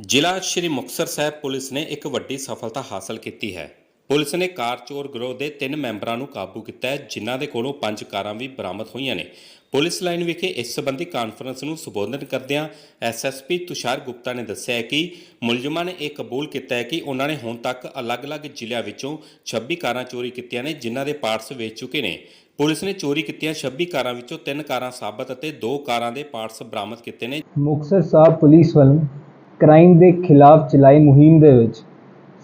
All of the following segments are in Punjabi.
ਜ਼ਿਲ੍ਹਾ ਸ਼੍ਰੀ ਮੁਕਤਸਰ ਸਾਹਿਬ ਪੁਲਿਸ ਨੇ ਇੱਕ ਵੱਡੀ ਸਫਲਤਾ ਹਾਸਲ ਕੀਤੀ ਹੈ। ਪੁਲਿਸ ਨੇ ਕਾਰ ਚੋਰ ਗਰੋਹ ਦੇ ਤਿੰਨ ਮੈਂਬਰਾਂ ਨੂੰ ਕਾਬੂ ਕੀਤਾ ਹੈ, ਜਿਨ੍ਹਾਂ ਦੇ ਕੋਲੋਂ ਪੰਜ ਕਾਰਾਂ ਵੀ ਬਰਾਮਦ ਹੋਈਆਂ ਨੇ। ਪੁਲਿਸ ਲਾਈਨ ਵਿਖੇ ਇਸ ਸੰਬੰਧੀ ਕਾਨਫਰੰਸ ਨੂੰ ਸੰਬੋਧਨ ਕਰਦਿਆਂ ਐਸਐਸਪੀ ਤੁਸ਼ਾਰ ਗੁਪਤਾ ਨੇ ਦੱਸਿਆ ਕਿ ਮੁਲਜ਼ਮਾਂ ਨੇ ਇਹ ਕਬੂਲ ਕੀਤਾ ਹੈ ਕਿ ਉਹਨਾਂ ਨੇ ਹੁਣ ਤੱਕ ਅਲੱਗ-ਅਲੱਗ ਜ਼ਿਲ੍ਹਿਆਂ ਵਿੱਚੋਂ 26 ਕਾਰਾਂ ਚੋਰੀ ਕੀਤੀਆਂ ਨੇ, ਜਿਨ੍ਹਾਂ ਦੇ ਪਾਰਟਸ ਵੇਚ ਚੁੱਕੇ ਨੇ। ਪੁਲਿਸ ਨੇ ਚੋਰੀ ਕੀਤੀਆਂ 26 ਕਾਰਾਂ ਵਿੱਚੋਂ ਤਿੰਨ ਕਾਰਾਂ ਸਾਬਤ ਅਤੇ ਦੋ ਕਾਰਾਂ ਦੇ ਪਾਰਟਸ ਬਰਾਮਦ ਕੀਤੇ ਨੇ। ਮੁਕਤਸਰ ਸਾਹਿਬ ਪੁਲਿਸ ਵੱਲੋਂ ਕ੍ਰਾਈਮ ਦੇ ਖਿਲਾਫ ਚਲਾਈ ਮੁਹਿੰਮ ਦੇ ਵਿੱਚ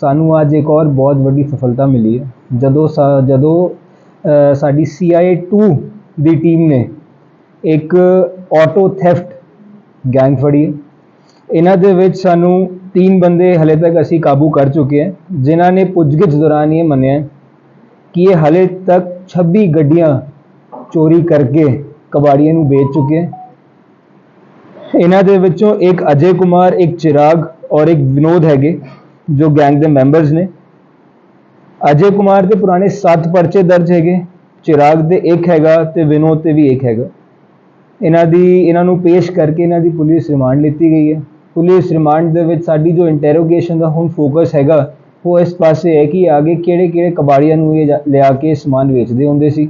ਸਾਨੂੰ ਅੱਜ ਇੱਕ ਹੋਰ ਬਹੁਤ ਵੱਡੀ ਸਫਲਤਾ ਮਿਲੀ ਹੈ। ਜਦੋਂ ਸਾ- ਜਦੋਂ ਅ, ਸਾਡੀ CIA 2 ਦੀ ਟੀਮ ਨੇ ਇੱਕ ਆਟੋ ਥੈਫਟ ਗੈਂਗ ਫੜੀ ਇਹਨਾਂ ਦੇ ਵਿੱਚ ਸਾਨੂੰ ਤਿੰਨ ਬੰਦੇ ਹਲੇ ਤੱਕ ਅਸੀਂ ਕਾਬੂ ਕਰ ਚੁੱਕੇ ਹਾਂ ਜਿਨ੍ਹਾਂ ਨੇ ਪੁੱਛਗਿੱਛ ਦੌਰਾਨ ਇਹ ਮੰਨਿਆ ਕਿ ਇਹ ਹਲੇ ਤੱਕ 26 ਗੱਡੀਆਂ ਚੋਰੀ ਕਰਕੇ ਕਬਾੜੀਆਂ ਨੂੰ ਵੇਚ ਚੁੱਕੇ ਹੈ। ਇਹਨਾਂ ਦੇ ਵਿੱਚੋਂ ਇੱਕ ਅਜੇ ਕੁਮਾਰ, ਇੱਕ ਚਿਰਾਗ ਔਰ ਇੱਕ ਵਿਨੋਦ ਹੈਗੇ, ਜੋ ਗੈਂਗ ਦੇ ਮੈਂਬਰਸ ਨੇ। ਅਜੇ ਕੁਮਾਰ ਦੇ ਪੁਰਾਣੇ 7 ਪਰਚੇ ਦਰਜ ਹੈਗੇ, ਚਿਰਾਗ ਦੇ ਇੱਕ ਹੈਗਾ ਤੇ ਵਿਨੋਦ ਤੇ ਵੀ ਇੱਕ ਹੈਗਾ। ਇਹਨਾਂ ਦੀ, ਇਹਨਾਂ ਨੂੰ ਪੇਸ਼ ਕਰਕੇ ਇਹਨਾਂ ਦੀ ਪੁਲਿਸ ਰਿਮਾਂਡ ਲਿੱਤੀ ਗਈ ਹੈ। ਪੁਲਿਸ ਰਿਮਾਂਡ ਦੇ ਵਿੱਚ ਸਾਡੀ ਜੋ ਇੰਟਰੋਗੇਸ਼ਨ ਦਾ ਹੁਣ ਫੋਕਸ ਹੈਗਾ, ਉਹ ਇਸ ਪਾਸੇ ਹੈ ਕਿ ਆਗੇ ਕਿਹੜੇ ਕਿਹੜੇ ਕਬਾੜੀਆਂ ਨੂੰ ਇਹ ਜਾ- ਲਿਆ ਕੇ ਸਮਾਨ ਵੇਚਦੇ ਹੁੰਦੇ ਸੀ।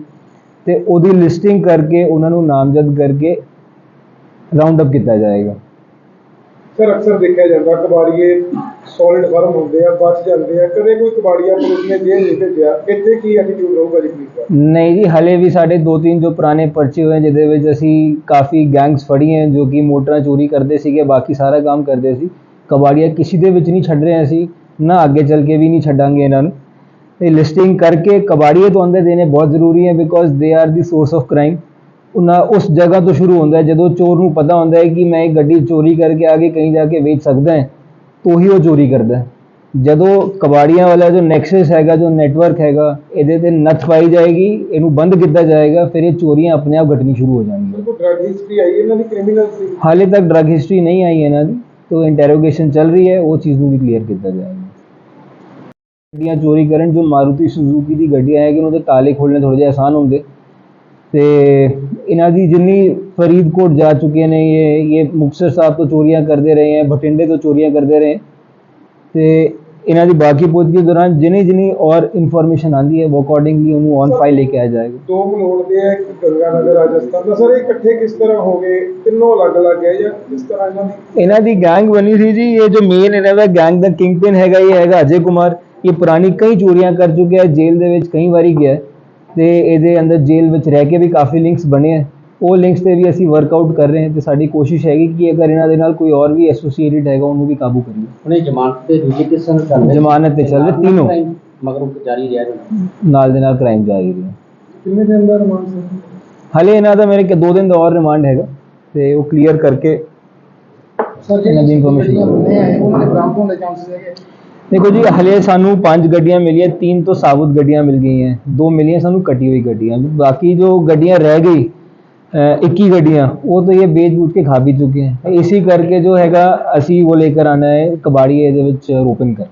ਤੇ ਉਹਦੀ ਲਿਸਟਿੰਗ ਕਰਕੇ ਉਹਨਾਂ ਨੂੰ ਨਾਮਜ਼ਦ ਕਰਕੇ ਰਾਉਂਡ ਅਪ ਕੀਤਾ ਜਾਏਗਾ। ਸਰ ਅਕਸਰ ਦੇਖਿਆ ਜਾਂਦਾ ਕਬਾੜੀਏ ਸੋਲਿਡ ਫਰਮ ਹੁੰਦੇ ਆ ਬਚ ਜਾਂਦੇ ਆ। ਕਦੇ ਕੋਈ ਕਬਾੜੀਆ ਪੁਲਿਸ ਨੇ ਜੇਲ੍ਹ ਨਹੀਂ ਭੇਜਿਆ। ਇੱਥੇ ਕੀ ਐਟੀਟਿਊਡ ਰਹੂਗਾ ਜੀ ਪੁਲਿਸ ਦਾ? ਨਹੀਂ ਜੀ ਹਲੇ ਵੀ ਸਾਡੇ ਦੋ ਤਿੰਨ ਜੋ ਪੁਰਾਣੇ ਪਰਚੇ ਹੋਏ ਜਿਹਦੇ ਵਿੱਚ ਅਸੀਂ ਕਾਫੀ ਗੈਂਗਸ ਫੜੀ ਹੈ ਜੋ ਕਿ ਮੋਟਰਾਂ ਚੋਰੀ ਕਰਦੇ ਸੀਗੇ ਬਾਕੀ ਸਾਰਾ ਕੰਮ ਕਰਦੇ ਸੀ। ਕਬਾੜੀਆ ਕਿਸੇ ਦੇ ਵਿੱਚ ਨਹੀਂ ਛੱਡ ਰਹੇ ਅਸੀਂ ਨਾ ਅੱਗੇ ਚੱਲ ਕੇ ਵੀ ਨਹੀਂ ਛੱਡਾਂਗੇ ਇਹਨਾਂ ਨੂੰ। ਇਹ ਲਿਸਟਿੰਗ ਕਰਕੇ ਕਬਾੜੀਏ ਤੋਂ ਅੰਦਰ ਦੇਣੇ ਬਹੁਤ ਜ਼ਰੂਰੀ ਹੈ because they are the source of crime ਉਹਨਾਂ ਉਸ ਜਗ੍ਹਾ ਤੋਂ ਸ਼ੁਰੂ ਹੁੰਦਾ ਹੈ ਜਦੋਂ ਚੋਰ ਨੂੰ ਪਤਾ ਹੁੰਦਾ ਹੈ ਕਿ ਮੈਂ ਇਹ ਗੱਡੀ ਚੋਰੀ ਕਰਕੇ ਆਗੇ ਕहीं ਜਾ ਕੇ ਵੇਚ ਸਕਦਾ ਹੈ ਤਾਂ ਹੀ ਉਹ ਚੋਰੀ ਕਰਦਾ ਹੈ। ਜਦੋਂ ਕਬਾੜੀਆਂ ਵਾਲਾ ਜੋ ਨੈਕਸਸ ਹੈਗਾ ਜੋ ਨੈਟਵਰਕ ਹੈਗਾ ਇਹਦੇ ਤੇ ਨੱਥ ਪਾਈ ਜਾਏਗੀ ਇਹਨੂੰ ਬੰਦ ਕੀਤਾ ਜਾਏਗਾ ਫਿਰ ਇਹ ਚੋਰੀਆਂ ਆਪਣੇ ਆਪ ਘਟਣੀ ਸ਼ੁਰੂ ਹੋ ਜਾਣਗੀਆਂ। ਕੋਈ ਡਰਗ ਹਿਸਟਰੀ ਆਈ ਇਹਨਾਂ ਦੀ ਕ੍ਰਿਮੀਨਲ ਸੀ। ਹਾਲੇ ਤੱਕ ਡਰਗ ਹਿਸਟਰੀ ਨਹੀਂ ਆਈ ਇਹਨਾਂ ਦੀ ਤੋਂ ਇੰਟਰੋਗੇਸ਼ਨ ਚੱਲ ਰਹੀ ਹੈ ਉਹ ਚੀਜ਼ ਨੂੰ ਵੀ ਕਲੀਅਰ ਕੀਤਾ ਜਾਏਗਾ। ਗੱਡੀਆਂ ਚੋਰੀ ਕਰਨ ਜੋ ਮਾਰੂਤੀ ਸੁਜ਼ੂਕੀ ਦੀ ਗੱਡੀਆਂ ਹੈਗੀਆਂ ਉਹਦੇ ਤਾਲੇ ਖੋਲ੍ਹਣੇ ਥੋੜ੍ਹੇ ਜਿਹੇ ਆਸਾਨ ਹੁੰਦੇ। ਤੇ ਇਹਨਾਂ ਦੀ ਜਿੰਨੀ ਫਰੀਦਕੋਟ ਜਾ ਚੁੱਕੇ ਨੇ ਇਹ ਇਹ ਮੁਕਤਸਰ ਸਾਹਿਬ ਤੋਂ ਚੋਰੀਆਂ ਕਰਦੇ ਰਹੇ ਹੈ ਬਠਿੰਡੇ ਤੋਂ ਚੋਰੀਆਂ ਕਰਦੇ ਰਹੇ ਤੇ ਇਹਨਾਂ ਦੀ ਬਾਕੀ ਪੁੱਛਗਿੱਛ ਦੌਰਾਨ ਜਿੰਨੀ ਜਿੰਨੀ ਔਰ ਇਨਫੋਰਮੇਸ਼ਨ ਆਂਦੀ ਹੈ ਉਹ ਅਕੋਰਡਿੰਗਲੀ ਉਹਨੂੰ ਔਨ ਫਾਈਲ ਲੈ ਕੇ ਆਇਆ ਜਾਏਗਾ। ਦੋ ਮਲੋੜ ਦੇ ਆ ਇੱਕ ਗੰਗਾਨਗਰ ਰਾਜਸਥਾਨ ਦਾ। ਸਰ ਇਹ ਇਕੱਠੇ ਕਿਸ ਤਰ੍ਹਾਂ ਹੋ ਗਏ? ਤਿੰਨੋਂ ਅਲੱਗ-ਅਲੱਗ ਹੈ ਜਾਂ ਕਿਸ ਤਰ੍ਹਾਂ ਇਹਨਾਂ ਦੀ? ਇਹਨਾਂ ਦੀ ਗੈਂਗ ਬਣੀ ਸੀ ਜੀ ਇਹ ਜੋ ਮੇਨ ਇਹਨਾਂ ਦਾ ਗੈਂਗ ਦਾ ਕਿੰਗਪਿਨ ਹੈਗਾ ਇਹ ਹੈਗਾ ਅਜੇ ਕੁਮਾਰ। ਇਹ ਪੁਰਾਣੀ ਕਈ ਚੋਰੀਆਂ ਕਰ ਚੁੱਕਿਆ ਹੈ ਜੇਲ੍ਹ ਦੇ ਵਿੱਚ ਕਈ ਵਾਰੀ ਗਿਆ ਹੈ। ਤੇ ਇਹਦੇ ਅੰਦਰ ਜੇਲ੍ਹ ਵਿੱਚ ਰਹਿ ਕੇ ਵੀ ਕਾਫੀ ਲਿੰਕਸ ਬਣੇ ਹੈ ਉਹ ਲਿੰਕਸ ਤੇ ਵੀ ਅਸੀਂ ਵਰਕਆਊਟ ਕਰ ਰਹੇ ਹਾਂ ਤੇ ਸਾਡੀ ਕੋਸ਼ਿਸ਼ ਹੈਗੀ ਕਿ ਅਗਰ ਇਹਨਾਂ ਦੇ ਨਾਲ ਕੋਈ ਹੋਰ ਵੀ ਐਸੋਸੀਏਟਿਡ ਹੈਗਾ ਉਹਨੂੰ ਵੀ ਕਾਬੂ ਕਰੀਏ। ਉਹਨੇ ਜ਼ਮਾਨਤ ਤੇ ਦੂਜੇ ਕਿਸਮ ਚੱਲ ਰਹੇ ਜ਼ਮਾਨਤ ਤੇ ਚੱਲ ਰਹੇ ਤਿੰਨੋਂ। ਮਗਰ ਉਹ ਜਾਰੀ ਰਿਹਾ ਜੀ ਨਾਲ ਦੇ ਨਾਲ ਕ੍ਰਾਈਮ ਜਾਰੀ ਰਿਹਾ ਕਿੰਨੇ ਦਿਨ ਦਾ ਰਿਮਾਂਡ ਸਰ? ਹਲੇ ਇਹਨਾਂ ਦਾ ਮੇਰੇ ਕਿ ਦੋ ਦਿਨ ਦਾ ਔਰ ਰਿਮਾਂਡ ਹੈਗਾ ਤੇ ਉਹ ਕਲੀਅਰ ਕਰਕੇ ਸਰ ਇਹਨਾਂ ਦੀ information ਉਹਨਾਂ ਦੇ ਬਰਾਮਦ ਹੋਣ ਦੇ ਚਾਂਸਸ ਹੈਗੇ ਦੇਖੋ ਜੀ ਹਲੇ ਸਾਨੂੰ ਪੰਜ ਗੱਡੀਆਂ ਮਿਲੀਆਂ ਤਿੰਨ ਤੋਂ ਸਾਬੁਤ ਗੱਡੀਆਂ ਮਿਲ ਗਈਆਂ ਦੋ ਮਿਲੀਆਂ ਸਾਨੂੰ ਕਟੀ ਹੋਈ ਗੱਡੀਆਂ ਬਾਕੀ ਜੋ ਗੱਡੀਆਂ ਰਹਿ ਗਈ अ, 21 ਗੱਡੀਆਂ ਉਹ ਤਾਂ ਇਹ बेच बूझ के खा भी चुके हैं इसी करके जो हैगा ਅਸੀਂ ਉਹ लेकर आना है कबाड़ी ਇਹਦੇ ਵਿੱਚ ਰੋਪਨ ਕਰ